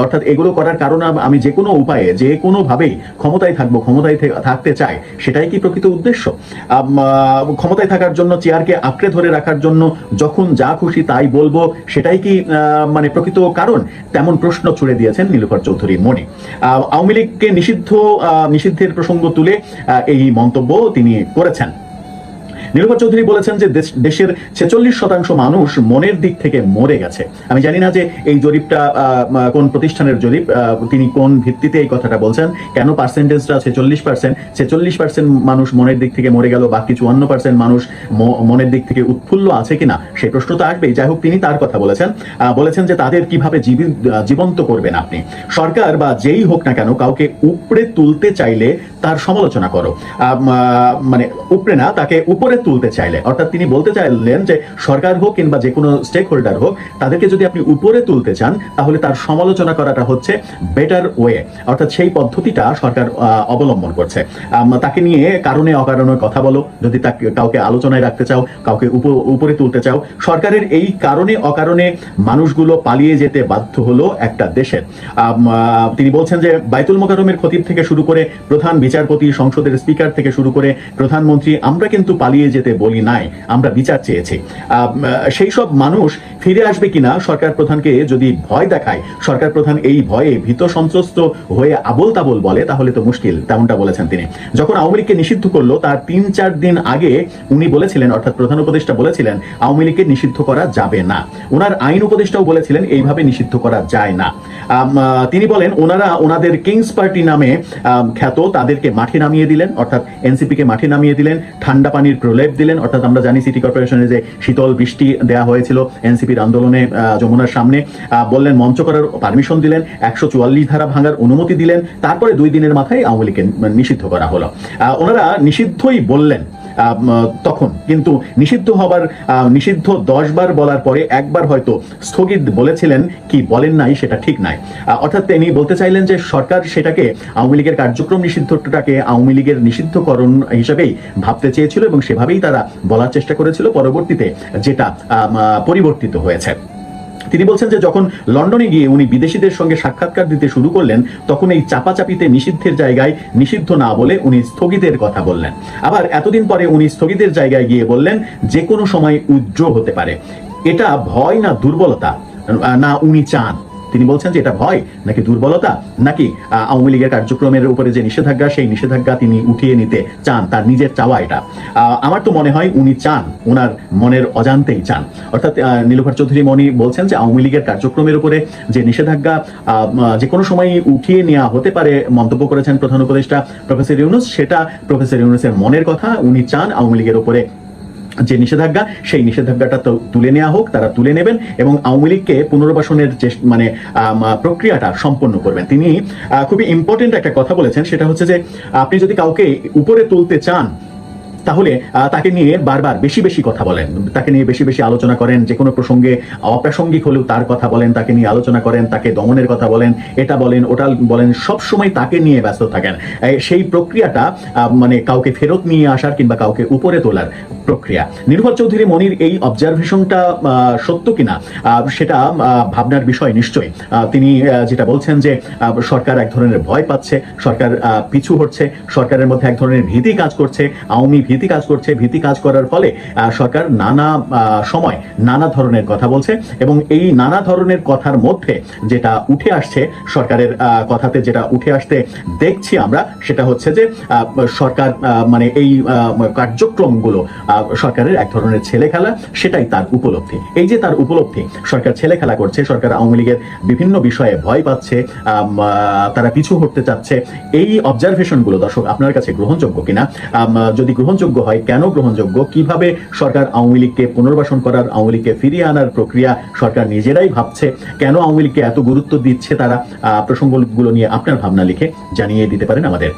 অর্থাৎ এগুলো করার কারণ আম- যে কোনো উপায়ে, যে কোনো ভাবেই ক্ষমতায় থাকব, ক্ষমতায় থাকতে চাই, সেটাই কি প্রকৃত উদ্দেশ্য? ক্ষমতায় থাকার জন্য, চেয়ারকে আঁকড়ে ধরে রাখার জন্য যখন যা খুশি তাই বলব, সেটাই কি মানে প্রকৃত কারণ? তেমন প্রশ্ন ছুড়ে দিয়েছেন নীলুফার চৌধুরী মনে। আওয়ামী লীগকে নিষিদ্ধ নিষিদ্ধের প্রসঙ্গ তুলে এই মন্তব্য তিনি করেছেন। নীলুফার চৌধুরী বলেছেন যে দেশের ছেচল্লিশ শতাংশ মানুষ মনের দিক থেকে মরে গেছে। আমি জানি না যে এই জরিপটা কোন প্রতিষ্ঠানের জরিপ তিনি কোন ভিত্তিতে এই কথাটা বলছেন, কেন পার্সেন্টেজটা ছেচল্লিশ পার্সেন্ট ছেচল্লিশ পার্সেন্ট মানুষ মনের দিক থেকে মরে গেল বাকি চুয়ান্ন পার্সেন্ট মানুষ মনের দিক থেকে উৎফুল্ল আছে কিনা সেই প্রশ্ন তো আসবেই। যাই হোক, তিনি তার কথা বলেছেন। বলেছেন যে তাদের কীভাবে জীবি- জীবন্ত করবেন আপনি। সরকার বা যেই হোক না কেন কাউকে উপরে তুলতে চাইলে তার সমালোচনা করো। মানে উপরে না, তাকে উপরে তুলতে চাইলে, অর্থাৎ তিনি বলতে চাইলেন যে সরকার হোক কিংবা যে কোনো স্টেক হোল্ডার হোক, তাদেরকে যদি আপনি উপরে তুলতে চান, তাহলে তার সমালোচনা করাটা হচ্ছে বেটার ওয়ে অর্থাৎ সেই পদ্ধতিটা সরকার অবলম্বন করছে। তাকে নিয়ে কারণে অকারণে কথা বলো, যদি তাকে কাউকে আলোচনায় রাখতে চাও, কাউকে উপরে তুলতে চাও। সরকারের এই কারণে অকারণে মানুষগুলো পালিয়ে যেতে বাধ্য হলো একটা দেশের তিনি বলছেন যে বাইতুল মোকারমের খতিব থেকে শুরু করে প্রধান বিচারপতি, সংসদের স্পিকার থেকে শুরু করে প্রধানমন্ত্রী, আমরা কিন্তু পালিয়ে যেতে বলি নাই আমরা বিচার চেয়েছি। সেই সব মানুষ ফিরে আসবে কিনা সরকার প্রধানকে যদি ভয় দেখায়, সরকার প্রধান এই ভয়ে ভীত সন্ত্রস্ত হয়ে আবল তাবল বলে, তাহলে তো মুশকিল, তেমনটা বলেছেন তিনি। যখন আওয়ামী লীগকে নিষিদ্ধ করল, তার তিন চার দিন আগে উনি বলেছিলেন, অর্থাৎ প্রধান উপদেষ্টা বলেছিলেন, আওয়ামী লীগকে নিষিদ্ধ করা যাবে না। ওনার আইন উপদেষ্টাও বলেছিলেন, এইভাবে নিষিদ্ধ করা যায় না। তিনি বলেন, ওনারা ওনাদের কিংস পার্টি নামে খ্যাত, তাদেরকে মাঠে নামিয়ে দিলেন, অর্থাৎ এনসিপি কে মাঠে নামিয়ে দিলেন, ঠান্ডা পানির প্রলেপ দিলেন, অর্থাৎ আমরা জানি সিটি কর্পোরেশনে যে শীতল বৃষ্টি দেওয়া হয়েছিল এনসিপির আন্দোলনে যমুনার সামনে বললেন, মঞ্চ করার পারমিশন দিলেন, একশো চুয়াল্লিশ ধারা ভাঙার অনুমতি দিলেন, তারপরে দুই দিনের মাথায় আওয়ামী লীগকে নিষিদ্ধ করা হলো। ওনারা নিষিদ্ধই বললেন তখন। কিন্তু নিষিদ্ধ হবার নিষিদ্ধ দশ বার বলার পরে একবার হয়তো স্থগিত বলেছিলেন, কি বলেন নাই সেটা ঠিক নাই। অর্থাৎ তিনি বলতে চাইলেন যে সরকার সেটাকে আওয়ামী লীগের কার্যক্রম নিষিদ্ধটাকে আওয়ামী লীগের নিষিদ্ধকরণ হিসাবেই ভাবতে চেয়েছিল এবং সেভাবেই তারা বলার চেষ্টা করেছিল। পরবর্তীতে যেটা পরিবর্তিত হয়েছে। তিনি বলছেন যে যখন লন্ডনে গিয়ে উনি বিদেশিদের সঙ্গে সাক্ষাৎকার দিতে শুরু করলেন, তখন এই চাপাচাপিতে নিষিদ্ধের জায়গায় নিষিদ্ধ না বলে উনি স্থগিতের কথা বললেন। আবার এতদিন পরে উনি স্থগিতের জায়গায় গিয়ে বললেন, যে কোনো সময় উজ্জ্ব হতে পারে। এটা ভয় না দুর্বলতা? না, উনি চান। তিনি বলছেন যে এটা ভয়, নাকি দুর্বলতা, নাকি আওয়ামী লীগের কার্যক্রমের উপরে যে নিষেধাজ্ঞা, সেই নিষেধাজ্ঞা তিনি উঠিয়ে নিতে চান, তার নিজের চাওয়া এটা। আমার তো মনে হয় উনি চান ওনার মনের অজান্তেই চান। অর্থাৎ নীলুফার চৌধুরী মনি বলছেন যে আওয়ামী লীগের কার্যক্রমের উপরে যে নিষেধাজ্ঞা যে কোনো সময় উঠিয়ে নেওয়া হতে পারে, মন্তব্য করেছেন প্রধান উপদেষ্টা প্রফেসর ইউনুস, সেটা প্রফেসর ইউনুসের মনের কথা, উনি চান আওয়ামী লীগের উপরে যে নিষেধাজ্ঞা, সেই নিষেধাজ্ঞাটা তো তুলে নেওয়া হোক, তারা তুলে নেবেন এবং আওয়ামী লীগকে পুনর্বাসনের যে মানে প্রক্রিয়াটা সম্পন্ন করবেন। তিনি খুবই ইম্পর্টেন্ট একটা কথা বলেছেন, সেটা হচ্ছে যে, আপনি যদি কাউকে উপরে তুলতে চান তাহলে তাকে নিয়ে বারবার বেশি বেশি কথা বলেন। তাকে নিয়ে বেশি বেশি আলোচনা করেন, যে কোনো প্রসঙ্গে অপ্রাসঙ্গিক হলেও তার কথা বলেন, তাকে নিয়ে আলোচনা করেন, তাকে দমনের কথা বলেন, এটা বলেন, ওটা বলেন সব সময় তাকে নিয়ে ব্যস্ত থাকেন। সেই প্রক্রিয়াটা মানে কাউকে ফেরত নিয়ে আসার কিংবা কাউকে উপরে তোলার প্রক্রিয়া। নির্ভর চৌধুরী মনির, এই অবজারভেশনটা সত্য কিনা? সেটা ভাবনার বিষয় নিশ্চয়ই। তিনি যেটা বলছেন যে সরকার এক ধরনের ভয় পাচ্ছে, সরকার পিছু হচ্ছে সরকারের মধ্যে এক ধরনের ভীতি কাজ করছে, আওয়ামী ভীতি কাজ করছে, ভীতি কাজ করার ফলে সরকার নানা সময় নানা ধরনের কথা বলছে এবং এই নানা ধরনের কথার মধ্যে যেটা উঠে আসছে সরকারের কথাতে যেটা উঠে আসতে দেখছি আমরা, সেটা হচ্ছে যে সরকার মানে এই কার্যক্রমগুলো সরকারের এক ধরনের ছেলে খেলা, সেটাই তার উপলব্ধি। এই যে তার উপলব্ধি, সরকার ছেলে খেলা করছে, সরকার আওয়ামী লীগের বিভিন্ন বিষয়ে ভয় পাচ্ছে তারা পিছু হটতে চাচ্ছে, এই অবজারভেশনগুলো দর্শক আপনার কাছে গ্রহণযোগ্য কিনা? যদি গ্রহণযোগ্য হয়, কেন গ্রহণযোগ্য? কীভাবে সরকার আওয়ামী লীগকে পুনর্বাসন করার, আওয়ামী লীগকে ফিরিয়ে আনার প্রক্রিয়া সরকার নিজেরাই ভাবছে? কেন আওয়ামী লীগকে এত গুরুত্ব দিচ্ছে তারা? প্রসঙ্গগুলো নিয়ে আপনার ভাবনা লিখে জানিয়ে দিতে পারেন আমাদের।